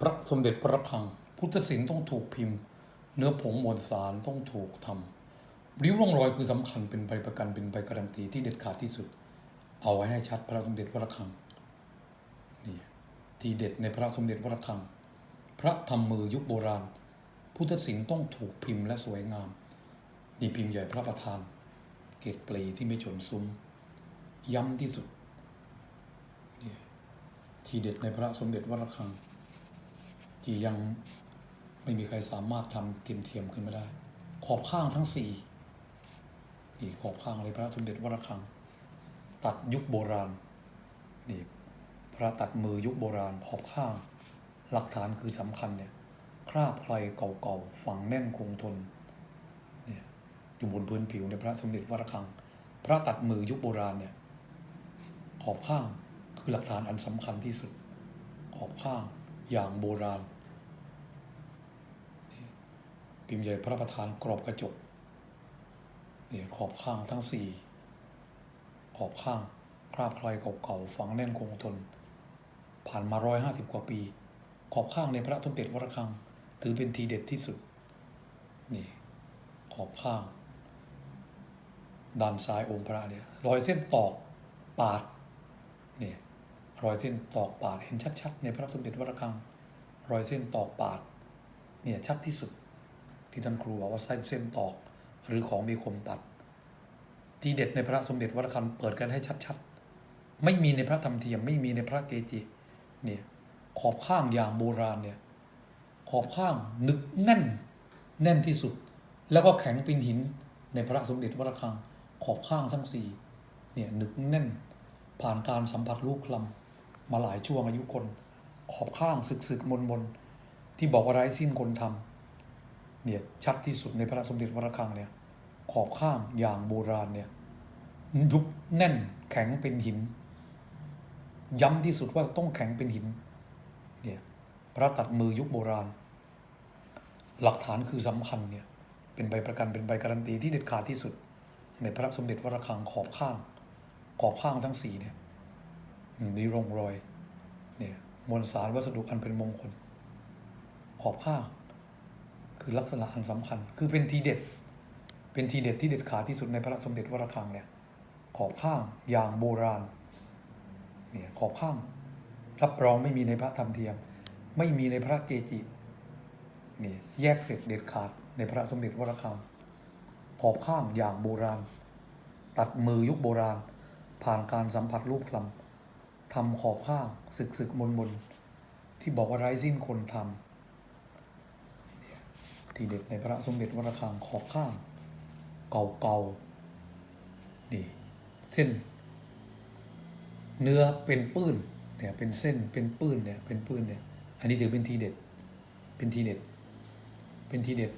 พระสมเด็จพระพัง พุทธศิลป์ต้องถูกพิมพ์ เนื้อผงมวลสารต้องถูกทำริ้วร่องรอยคือสำคัญเป็นใบประกันเป็นใบการันตีที่เด็ดขาดที่สุด เอาไว้ให้ชัดพระสมเด็จพระคังนี่ทีเด็ดในพระสมเด็จพระคัง พระทำมือยุคโบราณ พุทธศิลป์ต้องถูกพิมพ์และสวยงามนี่พิมพ์ใหญ่พระประธาน เกตปลีที่ไม่ชนซุ้ม ย้ำที่สุดนี่ทีเด็ดในพระสมเด็จวรคัง ที่ยังไม่มีใครสามารถทำเทียมเทียมๆขึ้นมาได้ ขอบข้างทั้งสี่นี่ขอบข้างเลยพระสมเด็จวรคัง ตัดยุคโบราณนี่พระตัดมือยุคโบราณ ขอบข้าง หลักฐานคือสำคัญเนี่ยคราบใครเก่าๆฝังแน่นคงทนเนี่ยอยู่บนพื้นผิวในพระสมเด็จวรคัง พระตัดมือยุคโบราณเนี่ยขอบข้างคือหลักฐานอันสำคัญที่สุด ขอบข้าง อย่างโบราณ พิมพ์ใหญ่พระประธานกรอบกระจกเนี่ยขอบข้างทั้งสี่ขอบข้างคราบใครเก่าๆฝังแน่นคงทน ผ่านมาร้อยห้าสิบกว่าปี ขอบข้างในพระสมเด็จวรคัง ถือเป็นทีเด็ดที่สุด นี่ ขอบข้างด้านซ้ายองค์พระเนี่ยรอยเส้นตอกปาด รอยเส้นตอกปาดเห็นชัดๆ ในพระสมเด็จวรคัง รอยเส้นตอกปาดเนี่ยชัดที่สุด ที่ท่านครูบอกว่าเส้นเส้นตอกหรือของมีคมตัด ที่เด็ดในพระสมเด็จวรคังเปิดกันให้ชัดๆ ไม่มีในพระธรรมเทียมไม่มีในพระเกจิเนี่ยขอบข้างอย่างโบราณเนี่ยขอบข้างนึกแน่นแน่นที่สุด แล้วก็แข็งเป็นหินในพระสมเด็จวรคังขอบข้างทั้งสี่เนี่ยนึกแน่นผ่านการสัมผัสลูกคลำ มาหลายช่วงอายุคน ขอบข้างสึกสึกมนมนที่บอกว่าไร้สิ้นคนทำเนี่ยชัดที่สุดในพระสมเด็จวรคังเนี่ยขอบข้างอย่างโบราณเนี่ยยุบแน่นแข็งเป็นหิน ย้ำที่สุดว่าต้องแข็งเป็นหินเนี่ยพระตัดมือยุคโบราณ หลักฐานคือสำคัญเนี่ยเป็นใบประกันเป็นใบการันตีที่เด็ดขาดที่สุด ในพระสมเด็จวรคังขอบข้าง ขอบข้างทั้งสี่เนี่ย มีร่องรอยเนี่ยมวลสารวัสดุอันเป็นมงคล ขอบข้าง คือลักษณะอันสำคัญ คือเป็นทีเด็ด เป็นทีเด็ดที่เด็ดขาดที่สุดในพระสมเด็จวรคังเนี่ย ขอบข้างอย่างโบราณเนี่ยขอบข้าง รับรองไม่มีในพระธรรมเทียม ไม่มีในพระเกจินี่แยกเสร็จเด็ดขาดในพระสมเด็จวรคังขอบข้างอย่างโบราณ ตัดมือยุคโบราณ ผ่านการสัมผัสรูปคลำ ทำขอบข้างสึกสึกมนมนที่บอกว่าไร้สิ้นคนทำเนี่ยทีเด็ดในพระสมเด็จวรคังขอบข้าง เก่าๆนี่เส้น เนื้อเป็นปื้นเนี่ยเป็นเส้นเป็นปื้นเนี่ยเป็นปื้นเนี่ย อันนี้ถือเป็นทีเด็ด เป็นทีเด็ด เป็นทีเด็ด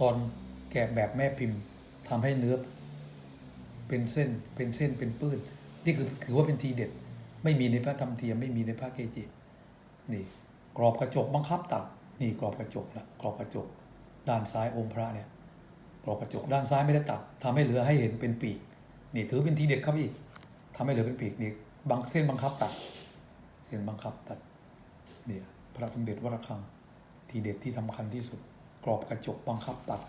ตอนแกะแบบแม่พิมพ์ทำให้เนื้อ เป็นเส้นเป็นเส้นเป็นปื้น นี่คือถือว่าเป็นทีเด็ด ไม่มีในพระธรรมเทียมไม่มีในพระเกจินี่กรอบกระจกบังคับตัดนี่กรอบกระจกละกรอบกระจก ด้านซ้ายองค์พระเนี่ยกรอบกระจกด้านซ้ายไม่ได้ตัดทำให้เหลือให้เห็นเป็นปีกนี่ถือเป็นทีเด็ดครับอีกทำให้เหลือเป็นปีกนี่บางเส้นบังคับตัด เส้นบังคับตัดเนี่ยพระสมเด็จวรคังทีเด็ดที่สำคัญที่สุด กรอบกระจกบังคับตัด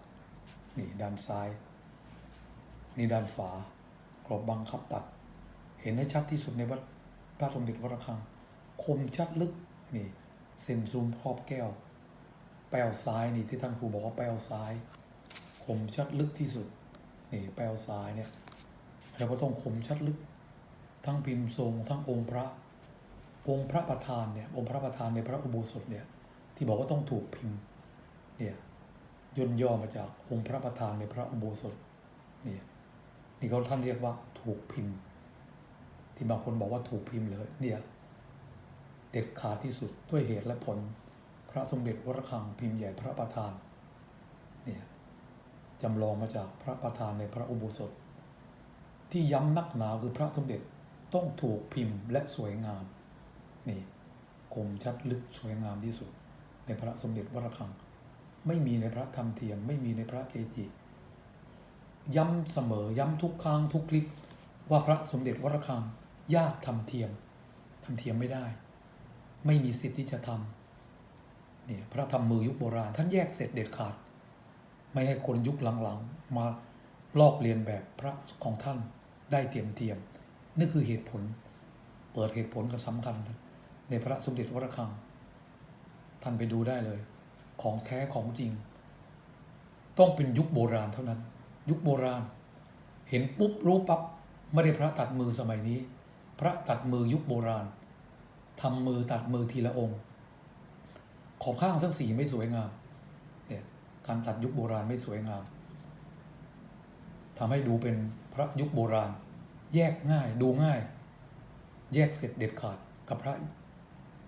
นี่ด้านซ้าย นี่ด้านฝากรอบบังคับตัด เห็นให้ชัดที่สุดในวัด พระสมเด็จวรคัง คมชัดลึกนี่เส้นซูมครอบแก้ว แป้วซ้ายนี่ที่ท่านครูบอกว่าแป้วซ้าย คมชัดลึกที่สุดนี่แป้วซ้ายเนี่ยแล้วก็ต้องคมชัดลึก ทั้งพิมพ์ทรงทั้งองค์พระ องค์พระประธานเนี่ยองค์พระประธานในพระอุโบสถเนี่ยที่บอกว่าต้องถูกพิมพ์เนี่ยย่นย่อมาจากองค์พระประธานในพระอุโบสถเนี่ยนี่เขาท่านเรียกว่าถูกพิมพ์ ที่บางคนบอกว่าถูกพิมพ์เลยเนี่ยเด็ดขาดที่สุดด้วยเหตุและผล พระสมเด็จวรคังพิมพ์ใหญ่พระประธานเนี่ยจำลองมาจากพระประธานในพระอุโบสถ ที่ย้ำนักหนาคือพระสมเด็จต้องถูกพิมพ์และสวยงามนี่คมชัดลึกสวยงามที่สุด ในพระสมเด็จวรคัง ไม่มีในพระธรรมเทียม ไม่มีในพระเกจิ ย้ำเสมอย้ำทุกครั้งทุกคลิปว่าพระสมเด็จวรคัง ยากทำเทียมทำเทียมไม่ได้ ไม่มีสิทธิ์ที่จะทำเนี่ยพระธรรมมือยุคโบราณ ท่านแยกเสร็จเด็ดขาด ไม่ให้คนยุคหลังๆ มาลอกเลียนแบบพระของท่านได้เทียมเทียมๆนี่คือเหตุผล เปิดเหตุผลกันสำคัญ ในพระสมเด็จวระฆัง ท่านไปดูได้เลย ของแท้ของจริง ต้องเป็นยุคโบราณเท่านั้น ยุคโบราณ เห็นปุ๊บรู้ปั๊บไม่ได้พระตัดมือสมัยนี้ พระตัดมือยุคโบราณทำมือตัดมือทีละองค์ ขอบข้างทั้งสีไม่สวยงามเนี่ยการตัดยุคโบราณไม่สวยงามทำให้ดูเป็นพระยุคโบราณ แยกง่ายดูง่าย แยกเสร็จเด็ดขาดกับพระ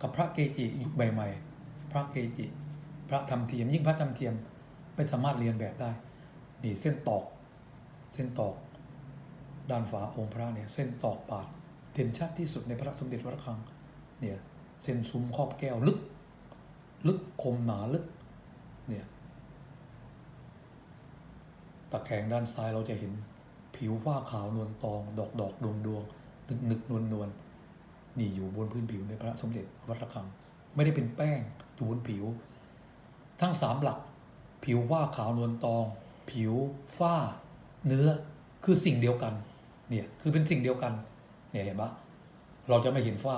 กับพระเกจิยุคใหม่ๆพระเกจิ พระทำเทียม ยิ่งพระทำเทียมไม่สามารถเรียนแบบได้ นี่เส้นตอก เส้นตอก ด้านฝาองค์พระเนี่ยเส้นตอกปาด เด่นชัดที่สุดในพระสมเด็จวัดระฆังเนี่ยเส้นซุ้มครอบแก้วลึก ลึกคมหนาลึกเนี่ยตะแคงด้านซ้ายเราจะเห็นผิวฝ้าขาวนวลตอง ดอกดอกดวงดวงนึกนึกนวลนวลนี่อยู่บนพื้นผิวในพระสมเด็จวัดระฆัง ไม่ได้เป็นแป้งอยู่บนผิว ทั้งสามหลัก ผิวฝ้าขาวนวลตอง ผิวฝ้า เนื้อคือสิ่งเดียวกัน เนี่ย คือเป็นสิ่งเดียวกัน เนี่ยเห็นปะเราจะไม่เห็นฝ้า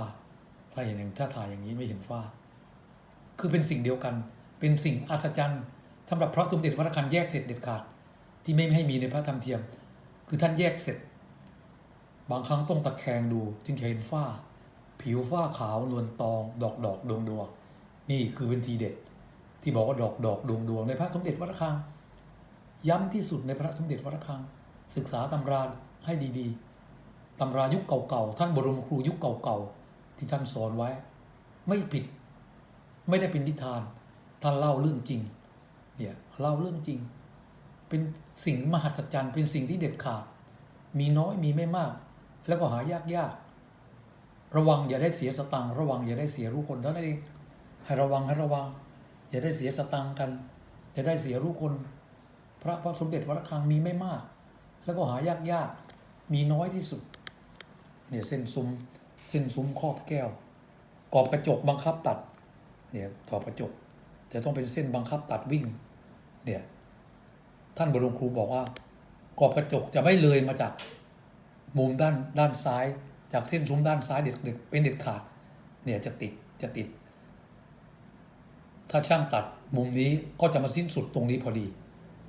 ถ้าเห็นอย่างถ้าถ่ายอย่างนี้ไม่เห็นฝ้า คือเป็นสิ่งเดียวกัน เป็นสิ่งอัศจรรย์สำหรับพระสมเด็จวัดระฆังแยกเสร็จเด็ดขาด ที่ไม่ให้มีในพระธรรมเทียม คือท่านแยกเสร็จ บางครั้งต้องตะแคงดูจึงจะเห็นฝ้า ผิวฝ้าขาวนวลตอง ดอกดอกดวงดวงนี่คือเป็นทีเด็ด ที่บอกว่าดอกดอกดวงดวงในพระสมเด็จวัดรังย้ำที่สุดในพระสมเด็จวัดรังศึกษาตำราให้ดีๆ ตำรายุคเก่าๆท่านบรมครูยุคเก่าๆที่ท่านสอนไว้ ไม่ผิด ไม่ได้เป็นนิทาน ท่านเล่าเรื่องจริงเนี่ยเล่าเรื่องจริง เป็นสิ่งมหัศจรรย์ เป็นสิ่งที่เด็ดขาด มีน้อยมีไม่มาก แล้วก็หายากยากระวังอย่าได้เสียสตังค์ระวังอย่าได้เสียรู้คนเท่านั้นเองให้ระวังให้ระวัง อย่าได้เสียสตังค์กันอย่าได้เสียรู้คน พระพระสมเด็จวัดระฆังมีไม่มาก แล้วก็หายากยากมีน้อยที่สุด เนี่ยเส้นซุ้มเส้นซุ้มครอบแก้ว กรอบกระจกบังคับตัดเนี่ยกรอบกระจกจะต้องเป็นเส้นบังคับตัดวิ่งเนี่ยท่านบรมครูบอกว่ากรอบกระจกจะไม่เลยมาจากมุมด้านด้านซ้าย จากเส้นซุ้มด้านซ้ายเด็ดเด็ดเป็นเด็ดขาดเนี่ยจะติดจะติด ถ้าช่างตัดมุมนี้ก็จะมาสิ้นสุดตรงนี้พอดี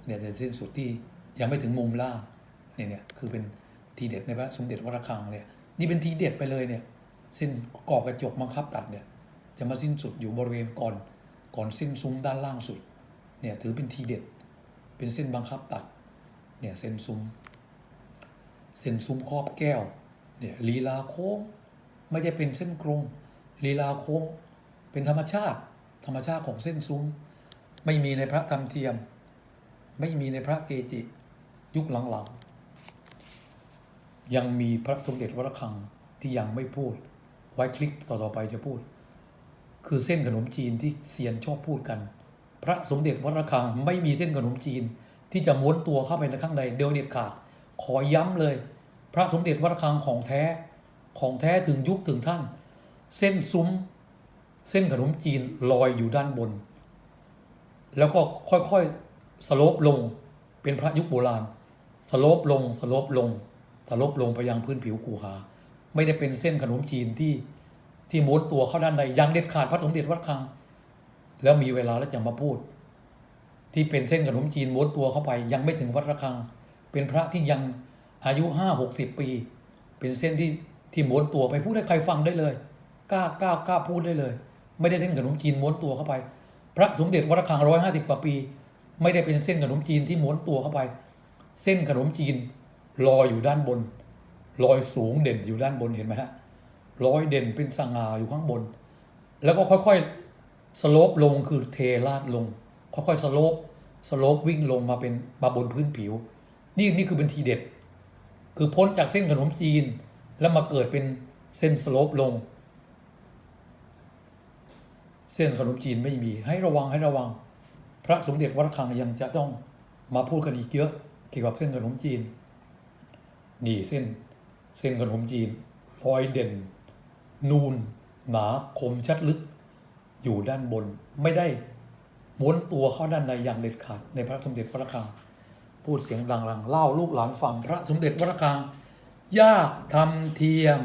เนี่ยจะสิ้นสุดที่ยังไม่ถึงมุมล่างเนี่ยเนี่ยคือเป็นทีเด็ดในพระสมเด็จวรคังเนี่ย นี่เป็นทีเด็ดไปเลยเนี่ยเส้นกรอบกระจกบังคับตัดเนี่ยจะมาสิ้นสุดอยู่บริเวณก่อนก่อนเส้นซุ้มด้านล่างสุดเนี่ยถือเป็นทีเด็ด เป็นเส้นบังคับตัดเนี่ยเส้นซุ้มเส้นซุ้มครอบแก้วเนี่ยลีลาโค้งไม่ใช่เป็นเส้นกรงลีลาโค้งเป็นธรรมชาติ ธรรมชาติของเส้นซุ้ม ไม่มีในพระธรรมเทียม ไม่มีในพระเกจิ ยุคหลังๆ ยังมีพระสมเด็จวรคังที่ยังไม่พูด ไว้คลิปต่อๆไปจะพูด คือเส้นขนมจีนที่เซียนชอบพูดกัน พระสมเด็จวระฆังไม่มีเส้นขนมจีน ที่จะม้วนตัวเข้าไปในข้างในเดียวเด็ดขาดขอย้ำเลย พระสมเด็จวระฆังของแท้ของแท้ถึงยุคถึงท่าน เส้นซุ้ม เส้นขนมจีนลอยอยู่ด้านบน แล้วก็ค่อยๆสโลปลงเป็นพระยุคโบราณสโลปลงสโลปลง สโลปลงไปยังพื้นผิวคูหา ไม่ได้เป็นเส้นขนมจีนที่ที่ม้วนตัวเข้าด้านในยังเด็ดขาดพระสมเด็จวัดระฆังแล้วมีเวลาแล้วจะมาพูด ที่เป็นเส้นขนมจีนม้วนตัวเข้าไป ยังไม่ถึงวัดระฆัง เป็นพระที่ยังอายุห้าหกสิบปี เป็นเส้นที่ที่ม้วนตัวไปพูดให้ใครฟังได้เลยกล้ากล้ากล้าพูดได้เลย ไม่ได้เส้นขนมจีนม้วนตัวเข้าไป พระสมเด็จวัดระฆังร้อยห้าสิบกว่าปี ไม่ได้เป็นเส้นขนมจีนที่ม้วนตัวเข้าไป เส้นขนมจีน ลอยอยู่ด้านบน ลอยสูงเด่นอยู่ด้านบนเห็นไหมฮะลอยเด่นเป็นสง่าอยู่ข้างบน แล้วก็ค่อยๆสโลปลงคือเทลาดลง ค่อยๆสโลปสโลปวิ่งลงมาเป็นมาบนพื้นผิว นี่นี่คือเป็นทีเด็ด คือพ้นจากเส้นขนมจีน แล้วมาเกิดเป็นเส้นสโลปลง เส้นขนมจีนไม่มีให้ระวังให้ระวัง พระสมเด็จวัดคังยังจะต้องมาพูดกันอีกเยอะเกี่ยวกับเส้นขนมจีน นี่เส้น เส้นขนมจีนรอยเด่น นูน หนาคมชัดลึก อยู่ด้านบนไม่ได้ม้วนตัวเข้าด้านในอย่างเด็ดขาดในพระสมเด็จพระคังพูดเสียงดังๆเล่าลูกหลานฟังพระสมเด็จพระคังยากทำเทียม